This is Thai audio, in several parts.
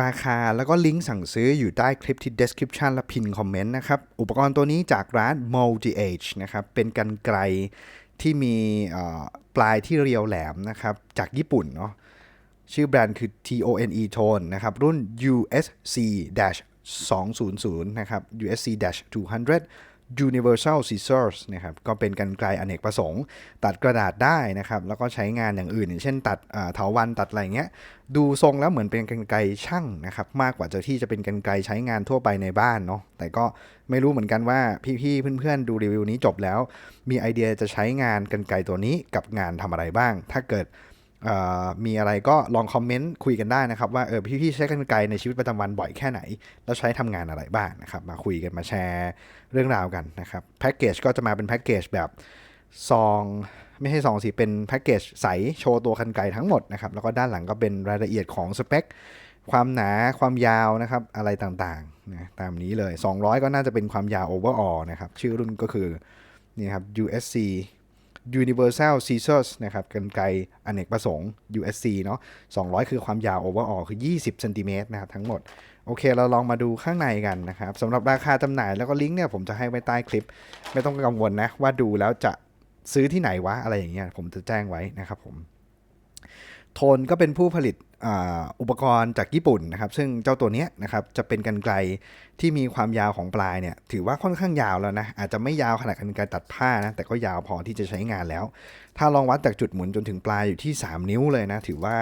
ราคาแล้วก็ลิงก์สั่งซื้ออยู่ใต้คลิปที่ description และพินคอมเมนต์นะครับ อุปกรณ์ตัวนี้จากร้าน Multi Age นะครับ เป็นกันไกลที่มีปลายที่เรียวแหลมนะครับ จากญี่ปุ่นเนาะ ชื่อแบรนด์คือ TONE Tone นะครับ รุ่น USC-200 นะครับ USC-200 Universal Scissors นะครับก็เป็นกันไกลอเนกประสงค์ ตัดกระดาษได้นะครับ แล้วก็ใช้งานอย่างอื่น อย่างเช่นตัดเถาวันตัดอะไรเงี้ย ดูทรงแล้วเหมือนเป็นกันไกลช่างนะครับ มากกว่าจะที่จะเป็นกันไกลใช้งานทั่วไปในบ้านเนาะแต่ก็ไม่รู้เหมือนกันว่าพี่ๆเพื่อนๆดูรีวิวนี้จบแล้ว มีไอเดียจะใช้งานกันไกลตัวนี้กับงานทำอะไรบ้าง ถ้าเกิด มีอะไรก็ลองคอมเมนต์คุยกันได้นะครับ ว่าเออพี่ๆใช้กันไกลในชีวิตประจำวันบ่อยแค่ไหน แล้วใช้ทำงานอะไรบ้างนะครับ มาคุยกันมาแชร์เรื่องราวกันนะครับแพ็กเกจก็จะมาเป็นแพ็กเกจแบบซองไม่ใช่ซองสิเป็นแพ็กเกจใสโชว์ตัวกันไกลทั้งหมดนะครับแล้วก็ด้านหลังก็เป็นรายละเอียดของสเปคความหนาความยาวนะครับอะไรต่างๆนะตามนี้เลย 200 ก็น่าจะเป็นความยาว overall นะครับชื่อรุ่นก็คือนี่ครับ USC Universal Scissors นะครับกันไกรอเนกประสงค์ USC เนาะ200 คือความยาว overall คือ 20เซนติเมตรนะครับทั้งหมด โอเคเราลองมาดูข้างในกันนะครับสำหรับราคาจำหน่ายแล้วก็ลิงก์เนี่ยผมจะให้ไว้ใต้คลิป ไม่ต้องกังวลนะว่าดูแล้วจะซื้อที่ไหนวะอะไรอย่างเงี้ยผมจะแจ้งไว้นะครับผม โทนก็เป็นผู้ผลิตอุปกรณ์จากญี่ปุ่นนะครับ ซึ่งเจ้าตัวนี้นะครับจะเป็นกันไกลที่มีความยาวของปลายเนี่ยถือว่าค่อนข้างยาวแล้วนะ อาจจะไม่ยาวขนาดกันไกลตัดผ้านะ แต่ก็ยาวพอที่จะใช้งานแล้ว ถ้าลองวัดจากจุดหมุนจนถึงปลายอยู่ที่ 3 นิ้วเลยนะ ถือว่า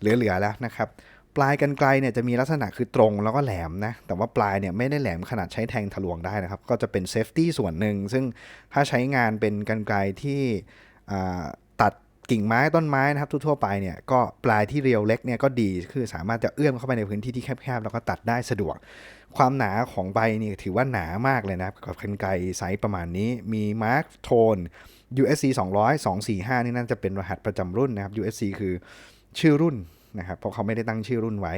เหลือๆแล้วนะครับ ปลายกันไกลเนี่ยจะมีลักษณะคือตรงแล้วก็แหลมนะ แต่ว่าปลายเนี่ยไม่ได้แหลมขนาดใช้แทงทะลวงได้นะครับ ก็จะเป็นเซฟตี้ส่วนหนึ่งซึ่งถ้าใช้งานเป็นกันไกลที่ตัด กิ่งไม้ต้นไม้นะครับทั่วไปเนี่ยก็ปลายที่เรียวเล็กเนี่ยก็ดีคือสามารถจะเอื้อมเข้าไปในพื้นที่ที่แคบๆแล้วก็ตัดได้สะดวก ความหนาของใบนี่ถือว่าหนามากเลยนะครับกับกันไกลไซส์ประมาณนี้มีมาร์กโทน USC 200 245 นี่น่าจะเป็นรหัสประจำรุ่นนะครับ USC คือชื่อรุ่นนะครับเพราะเขาไม่ได้ตั้งชื่อรุ่นไว้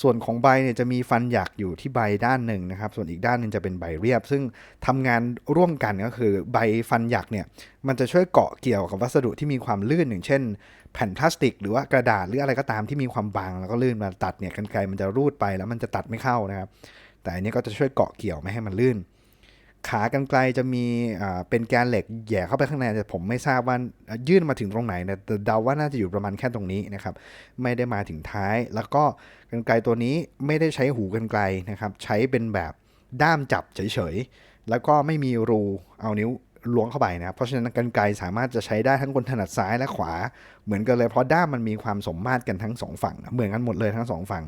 ส่วนของใบเนี่ยจะมีฟันหยักอยู่ที่ใบด้านหนึ่งนะครับ ส่วนอีกด้านหนึ่งจะเป็นใบเรียบ ซึ่งทำงานร่วมกันก็คือใบฟันหยักเนี่ยมันจะช่วยเกาะเกี่ยวกับวัสดุที่มีความลื่นอย่างเช่น แผ่นพลาสติก หรือว่ากระดาษหรืออะไรก็ตามที่มีความบางแล้วก็ลื่นมาตัดเนี่ยกันไกลมันจะรูดไปแล้วมันจะตัดไม่เข้านะครับ แต่อันนี้ก็จะช่วยเกาะเกี่ยวไม่ให้มันลื่น ขากรรไกลจะมีเป็นแกนเหล็กแย่เข้าไปข้างในแต่ผมไม่ทราบว่ายื่นมาถึงตรงไหนนะแต่เดาว่าน่าจะอยู่ประมาณแค่ตรงนี้นะครับไม่ได้มาถึงท้าย แล้วก็กรรไกรตัวนี้ไม่ได้ใช้หูกรรไกรนะครับใช้เป็นแบบด้ามจับเฉยๆแล้วก็ไม่มีรูเอานิ้วล้วงเข้าไปนะครับเพราะฉะนั้นกรรไกรสามารถจะใช้ได้ทั้งคนถนัดซ้ายและขวาเหมือนกันเลยเพราะด้ามมันมีความสมมาตรกันทั้งสองฝั่งเหมือนกันหมดเลยทั้งสองฝั่ง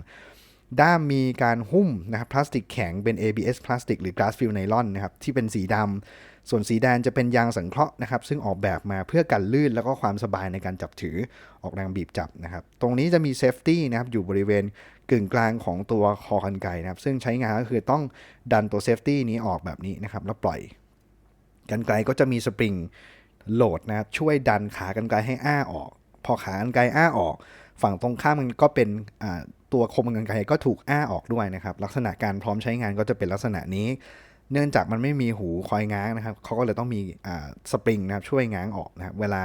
ด้ามมีการหุ้มนะครับพลาสติกแข็งเป็น ABS พลาสติกหรือ glass fill nylon นะครับที่เป็นสีดำ ส่วนสีแดงจะเป็นยางสังเคราะห์นะครับ ซึ่งออกแบบมาเพื่อกันลื่นแล้วก็ความสบายในการจับถือออกแรงบีบจับนะครับ ตรงนี้จะมีเซฟตี้นะครับอยู่บริเวณกึ่งกลางของตัวคอกันไกนะครับ ซึ่งใช้งานก็คือต้องดันตัวเซฟตี้นี้ออกแบบนี้นะครับแล้วปล่อยกันไกลก็จะมีสปริงโหลดนะครับช่วยดันขากันไกลให้อ้าออก พอขากันไกลอ้าออก ฝั่งตรงข้ามมันก็เป็นอ่า ตัวคมกันไกลก็ถูกอ้าออกด้วยนะครับ ลักษณะการพร้อมใช้งานก็จะเป็นลักษณะนี้ เนื่องจากมันไม่มีหูคอยง้างนะครับเขาก็เลยต้องมีสปริงนะครับช่วยง้างออกนะครับเวลา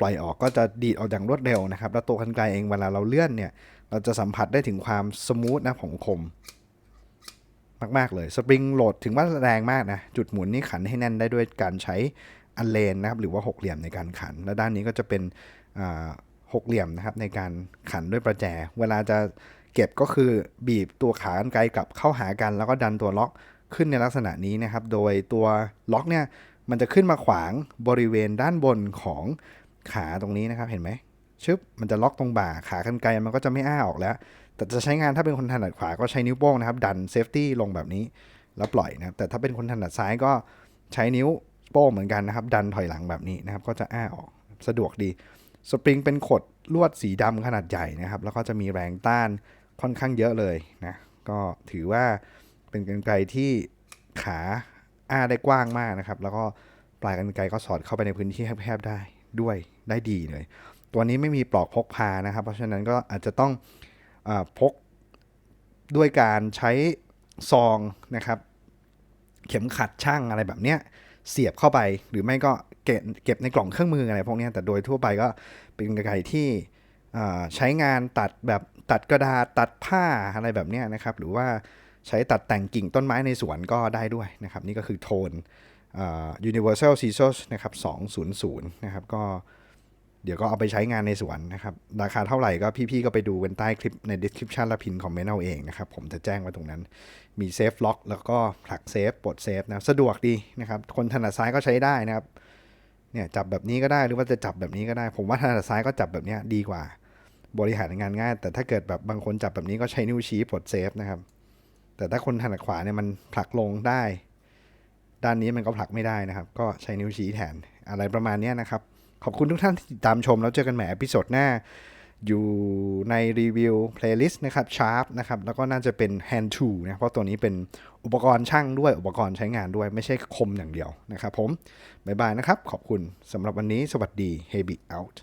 ปล่อยออกก็จะดีดออกอย่างรวดเร็วนะครับ แล้วตัวกันไกลเองเวลาเราเลื่อนเนี่ย เราจะสัมผัสได้ถึงความสมูทนะของคม มาก ๆ เลย สปริงโหลดถึงว่าแรงมากนะ จุดหมุนนี่ขันให้แน่นได้ด้วยการใช้อันเลนนะครับ หรือว่าหกเหลี่ยมในการขัน และด้านนี้ก็จะเป็นหกเหลี่ยมนะครับในการขันด้วยประแจ เวลาจะ เก็บก็คือบีบตัวขากันไกลกลับเข้าหากัน แล้วก็ดันตัวล็อกขึ้นในลักษณะนี้นะครับ โดยตัวล็อกเนี่ยมันจะขึ้นมาขวางบริเวณด้านบนของขาตรงนี้นะครับ เห็นไหมชึบมันจะล็อกตรงบ่าขากันไกลมันก็จะไม่อ้าออกแล้ว แต่จะใช้งานถ้าเป็นคนถนัดขวาก็ใช้นิ้วโป้งนะครับ ดันเซฟตี้ลงแบบนี้แล้วปล่อยนะครับ แต่ถ้าเป็นคนถนัดซ้ายก็ใช้นิ้วโป้งเหมือนกันนะครับ ดันถอยหลังแบบนี้นะครับ ก็จะอ้าออกสะดวกดี สปริงเป็นขดลวดสีดำขนาดใหญ่นะครับ แล้วก็จะมีแรงต้าน ค่อนข้างเยอะเลยนะก็ถือว่าเป็นกรรไกรที่ขาอ้าได้กว้างมากนะครับ แล้วก็ปลายกรรไกรก็สอดเข้าไปในพื้นที่แคบๆได้ด้วยได้ดีเลย ตัวนี้ไม่มีปลอกพกพานะครับ เพราะฉะนั้นก็อาจจะต้องอพกด้วยการใช้ซองนะครับ เข็มขัดช่างอะไรแบบเนี้ยเสียบเข้าไปหรือไม่ก็เก็บเก็บในกล่องเครื่องมืออะไรพวกนี้แต่โดยทั่วไปก็เป็นกรรไกรที่ ใช้งานตัดแบบตัดกระดาษตัดผ้าอะไรแบบนี้นะครับ หรือว่าใช้ตัดแต่งกิ่งต้นไม้ในสวนก็ได้ด้วยนะครับ นี่ก็คือโทน Universal Scissors นะครับ200 นะครับ ก็เดี๋ยวก็เอาไปใช้งานในสวนนะครับ ราคาเท่าไหร่ก็พี่ๆก็ไปดูกันใต้คลิปใน description และพินคอมเมนต์เอาเองนะครับ ผมจะแจ้งไว้ตรงนั้น มีเซฟล็อกแล้วก็ผลักเซฟปลดเซฟนะ สะดวกดีนะครับ คนถนัดซ้ายก็ใช้ได้นะครับ เนี่ยจับแบบนี้ก็ได้หรือว่าจะจับแบบนี้ก็ได้ ผมว่าถนัดซ้ายก็จับแบบนี้ดีกว่า บริหารงานง่าย แต่ถ้าเกิดแบบบางคนจับแบบนี้ก็ใช้นิ้วชี้ปลดเซฟนะครับ แต่ถ้าคนถนัดขวาเนี่ยมันผลักลงได้ ด้านนี้มันก็ผลักไม่ได้นะครับ ก็ใช้นิ้วชี้แทนอะไรประมาณนี้นะครับ ขอบคุณทุกท่านที่ติดตามชม แล้วเจอกันใหม่อพิโซดหน้า อยู่ในรีวิวเพลย์ลิสต์นะครับชาร์ปนะครับ แล้วก็น่าจะเป็น Hand t o นะเพราะตัวนี้เป็นอุปกรณ์ช่างด้วยอุปกรณ์ใช้งานด้วยไม่ใช่คมอย่างเดียวนะครับผมบ๊ายบายนะครับ ขอบคุณสำหรับวันนี้สวัสดี h e b y out